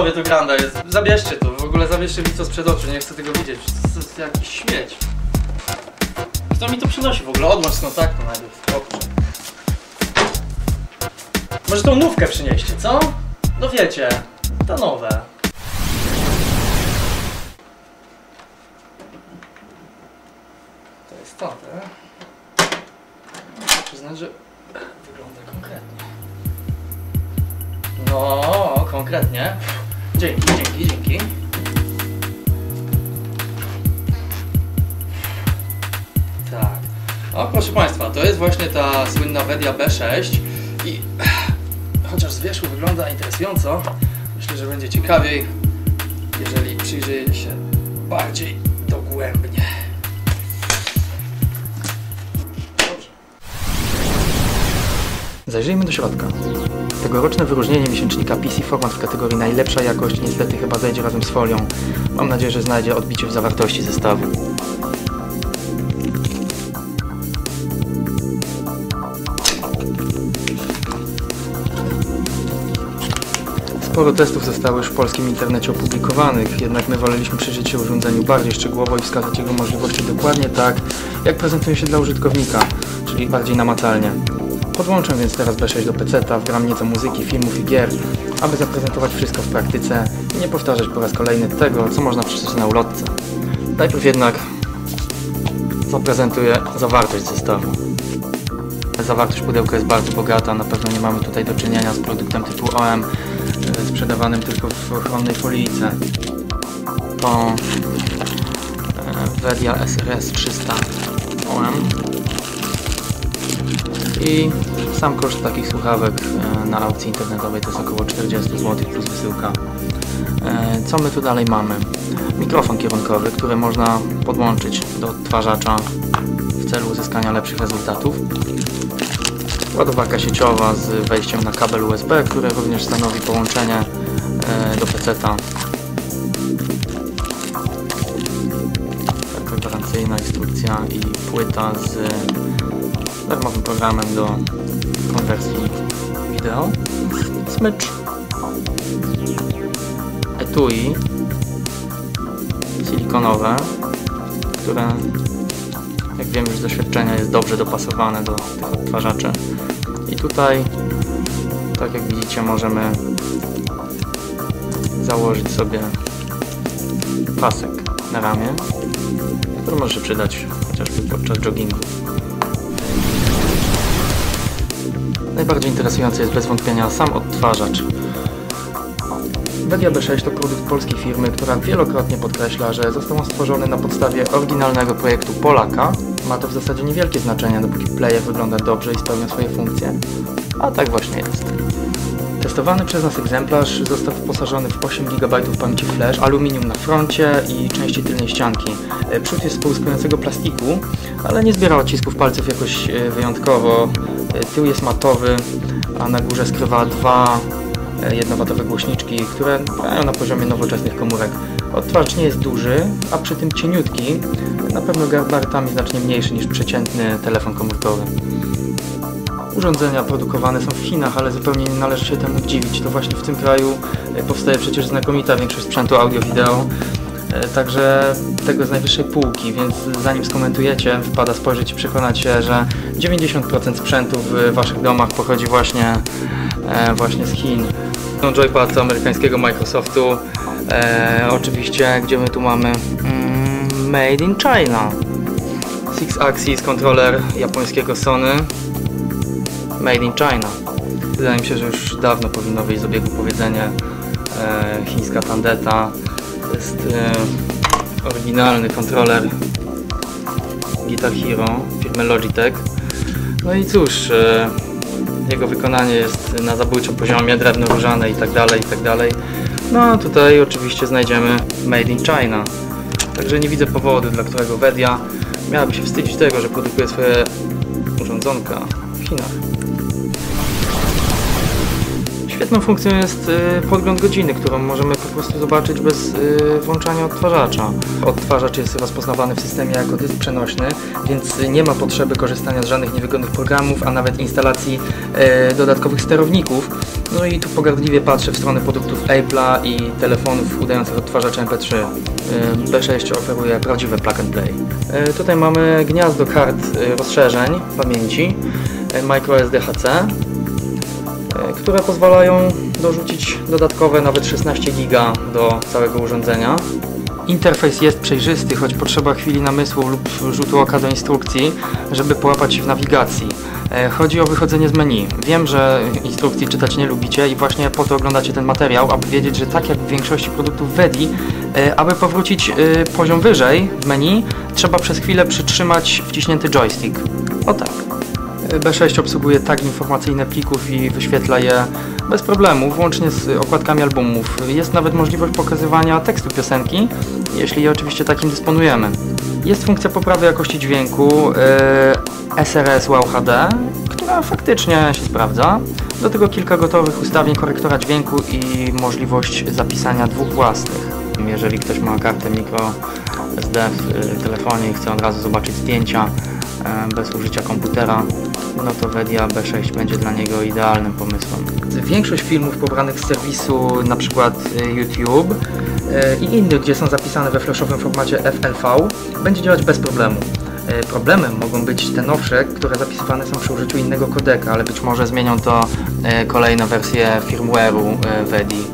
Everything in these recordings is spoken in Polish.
No panowie, to granda jest. Zabierzcie to, w ogóle zabierzcie mi to sprzed oczu, nie chcę tego widzieć. To jest jakiś śmieć. Kto mi to przynosi w ogóle? Odłącz z kontaktu najpierw. Może tą nówkę przynieście, co? No wiecie, to nowe. To jest to, tak? Muszę przyznać, że wygląda konkretnie. No, konkretnie. Dzięki, dzięki, dzięki. Tak. O, proszę Państwa, to jest właśnie ta słynna Wedia B6 i chociaż z wierzchu wygląda interesująco, myślę, że będzie ciekawiej, jeżeli przyjrzyje się bardziej Zajrzyjmy do środka. Tegoroczne wyróżnienie miesięcznika PC Format w kategorii najlepsza jakość niestety chyba zejdzie razem z folią. Mam nadzieję, że znajdzie odbicie w zawartości zestawu. Sporo testów zostało już w polskim internecie opublikowanych, jednak my woleliśmy przyjrzeć się urządzeniu bardziej szczegółowo i wskazać jego możliwości dokładnie tak, jak prezentuje się dla użytkownika, czyli bardziej namacalnie. Podłączę więc teraz B6 do PC-ta, wgram nieco muzyki, filmów i gier, aby zaprezentować wszystko w praktyce i nie powtarzać po raz kolejny tego, co można przeczytać na ulotce. Najpierw jednak zaprezentuję zawartość zestawu. Zawartość pudełka jest bardzo bogata, na pewno nie mamy tutaj do czynienia z produktem typu OM, e, sprzedawanym tylko w ochronnej folijce. To e, Vedia SRS 300 OM i sam koszt takich słuchawek e, na aukcji internetowej to jest około 40 zł plus wysyłka. E, Co my tu dalej mamy? Mikrofon kierunkowy, który można podłączyć do odtwarzacza w celu uzyskania lepszych rezultatów. Ładowarka sieciowa z wejściem na kabel USB, które również stanowi połączenie e, do PC-ta. Taka gwarancyjna instrukcja i płyta z darmowym programem do konwersji wideo. Smycz. Etui silikonowe, które jak wiem już z doświadczenia jest dobrze dopasowane do tych odtwarzaczy. I tutaj, tak jak widzicie, możemy założyć sobie pasek na ramię, który może się przydać chociażby podczas joggingu. Najbardziej interesujący jest bez wątpienia sam odtwarzacz. Vedia B6 to produkt polskiej firmy, która wielokrotnie podkreśla, że został on stworzony na podstawie oryginalnego projektu Polaka. Ma to w zasadzie niewielkie znaczenie, dopóki player wygląda dobrze i spełnia swoje funkcje. A tak właśnie jest. Testowany przez nas egzemplarz został wyposażony w 8 GB pamięci flash, aluminium na froncie i części tylnej ścianki. E, Przód jest z połyskującego plastiku, ale nie zbiera odcisków palców jakoś e, wyjątkowo. E, Tył jest matowy, a na górze skrywa dwa e, jednowatowe głośniczki, które grają na poziomie nowoczesnych komórek. Odtwarzacz nie jest duży, a przy tym cieniutki, na pewno gabarytami znacznie mniejszy niż przeciętny telefon komórkowy. Urządzenia produkowane są w Chinach, ale zupełnie nie należy się temu dziwić. To właśnie w tym kraju e, powstaje przecież znakomita większość sprzętu audio-wideo. E, Także tego z najwyższej półki, więc zanim skomentujecie, wypada spojrzeć i przekonać się, że 90% sprzętu w waszych domach pochodzi właśnie, e, właśnie z Chin. No, joypad amerykańskiego Microsoftu, e, oczywiście, gdzie my tu mamy mm, Made in China. Six Axis kontroler japońskiego Sony, Made in China. Wydaje mi się, że już dawno powinno wyjść z obiegu powiedzenie e, chińska tandeta. To jest e, oryginalny kontroler Guitar Hero firmy Logitech. No i cóż, e, jego wykonanie jest na zabójczym poziomie, drewno różane i tak dalej, i tak dalej. No a tutaj oczywiście znajdziemy Made in China. Także nie widzę powodu, dla którego Vedia miałaby się wstydzić tego, że produkuje swoje urządzonka w Chinach. Świetną funkcją jest y, podgląd godziny, którą możemy po prostu zobaczyć bez y, włączania odtwarzacza. Odtwarzacz jest rozpoznawany w systemie jako dysk przenośny, więc nie ma potrzeby korzystania z żadnych niewygodnych programów, a nawet instalacji y, dodatkowych sterowników. No i tu pogardliwie patrzę w stronę produktów Apple'a i telefonów udających odtwarzacze MP3. Y, B6 oferuje prawdziwe plug and play. Tutaj mamy gniazdo kart rozszerzeń pamięci, microSD HC, które pozwalają dorzucić dodatkowe nawet 16 giga do całego urządzenia. Interfejs jest przejrzysty, choć potrzeba chwili namysłu lub rzutu oka do instrukcji, żeby połapać się w nawigacji. E, Chodzi o wychodzenie z menu. Wiem, że instrukcji czytać nie lubicie i właśnie po to oglądacie ten materiał, aby wiedzieć, że tak jak w większości produktów WEDI, e, aby powrócić e, poziom wyżej w menu, trzeba przez chwilę przytrzymać wciśnięty joystick. O tak. B6 obsługuje tagi informacyjne plików i wyświetla je bez problemu, włącznie z okładkami albumów. Jest nawet możliwość pokazywania tekstu piosenki, jeśli oczywiście takim dysponujemy. Jest funkcja poprawy jakości dźwięku yy, SRS Wow HD, która faktycznie się sprawdza. Do tego kilka gotowych ustawień korektora dźwięku i możliwość zapisania dwóch własnych. Jeżeli ktoś ma kartę micro SD w y, telefonie i chce od razu zobaczyć zdjęcia e, bez użycia komputera, no to Wedia B6 będzie dla niego idealnym pomysłem. Większość filmów pobranych z serwisu np. YouTube e, i innych, gdzie są zapisane we flashowym formacie FLV, będzie działać bez problemu. E, Problemem mogą być te nowsze, które zapisywane są przy użyciu innego kodeka, ale być może zmienią to e, kolejne wersje firmware'u e, Wedi.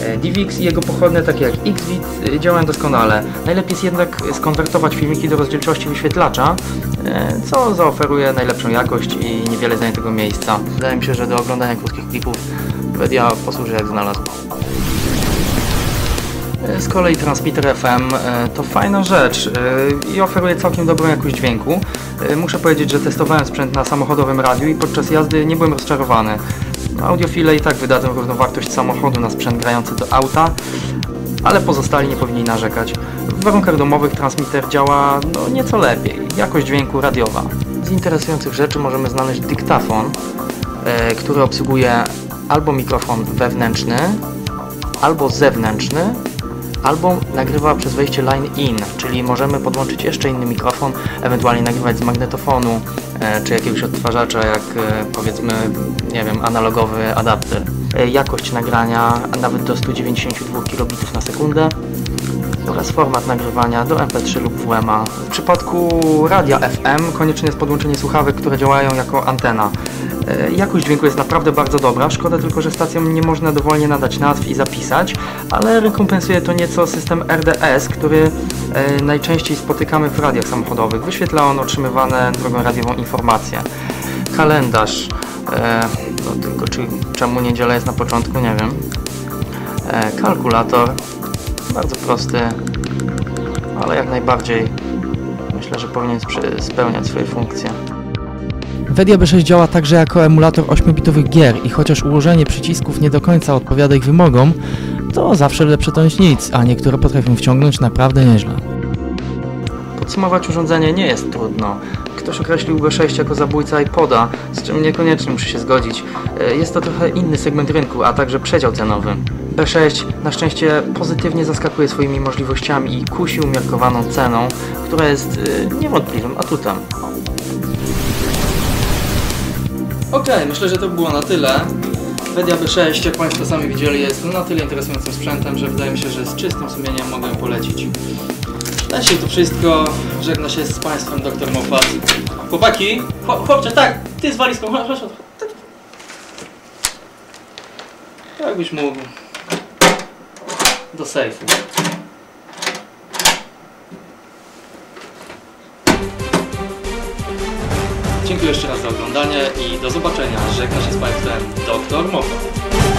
E, DivX i jego pochodne, takie jak Xvid, e, działają doskonale. Najlepiej jest jednak skonwertować filmiki do rozdzielczości wyświetlacza, e, co zaoferuje najlepszą jakość i niewiele zajętego miejsca. Wydaje mi się, że do oglądania krótkich klipów Media posłuży jak znalazł. E, Z kolei transmitter FM to fajna rzecz i oferuje całkiem dobrą jakość dźwięku. Muszę powiedzieć, że testowałem sprzęt na samochodowym radiu i podczas jazdy nie byłem rozczarowany. Audiofile i tak wydadzą równowartość samochodu na sprzęt grający do auta, ale pozostali nie powinni narzekać. W warunkach domowych transmitter działa no, nieco lepiej, jakość dźwięku radiowa. Z interesujących rzeczy możemy znaleźć dyktafon, e, który obsługuje albo mikrofon wewnętrzny, albo zewnętrzny, albo nagrywa przez wejście line-in, czyli możemy podłączyć jeszcze inny mikrofon, ewentualnie nagrywać z magnetofonu e, czy jakiegoś odtwarzacza, jak e, powiedzmy, nie wiem, analogowy adapter. E, jakość nagrania nawet do 192 kilobitów na sekundę oraz format nagrywania do MP3 lub WMA. W przypadku radia FM konieczne jest podłączenie słuchawek, które działają jako antena. E, Jakość dźwięku jest naprawdę bardzo dobra, szkoda tylko, że stacjom nie można dowolnie nadać nazw i zapisać, ale rekompensuje to nieco system RDS, który e, najczęściej spotykamy w radiach samochodowych. Wyświetla on otrzymywane drogą radiową informacje. Kalendarz, e, no tylko czy, czemu niedziela jest na początku, nie wiem. Kalkulator, bardzo prosty, ale jak najbardziej myślę, że powinien spełniać swoje funkcje. Wedia B6 działa także jako emulator 8-bitowych gier i chociaż ułożenie przycisków nie do końca odpowiada ich wymogom, to zawsze lepsze to niż nic, a niektóre potrafią wciągnąć naprawdę nieźle. Podsumować urządzenie nie jest trudno. Ktoś określił B6 jako zabójca iPoda, z czym niekoniecznie muszę się zgodzić. E, Jest to trochę inny segment rynku, a także przedział cenowy. B6 na szczęście pozytywnie zaskakuje swoimi możliwościami i kusi umiarkowaną ceną, która jest e, niewątpliwym atutem. Okej, myślę, że to było na tyle. Media B6, jak Państwo sami widzieli, jest na tyle interesującym sprzętem, że wydaje mi się, że z czystym sumieniem mogę polecić. Na dzisiaj to wszystko. Żegna się z Państwem dr Moffat. Chłopaki, chłop- chłopcze, tak, ty z walizką, chodź, chodź, chodź. Jakbyś mógł. Do sejfu. Dziękuję jeszcze raz za oglądanie i do zobaczenia. Żegna się z Państwem dr Moffat.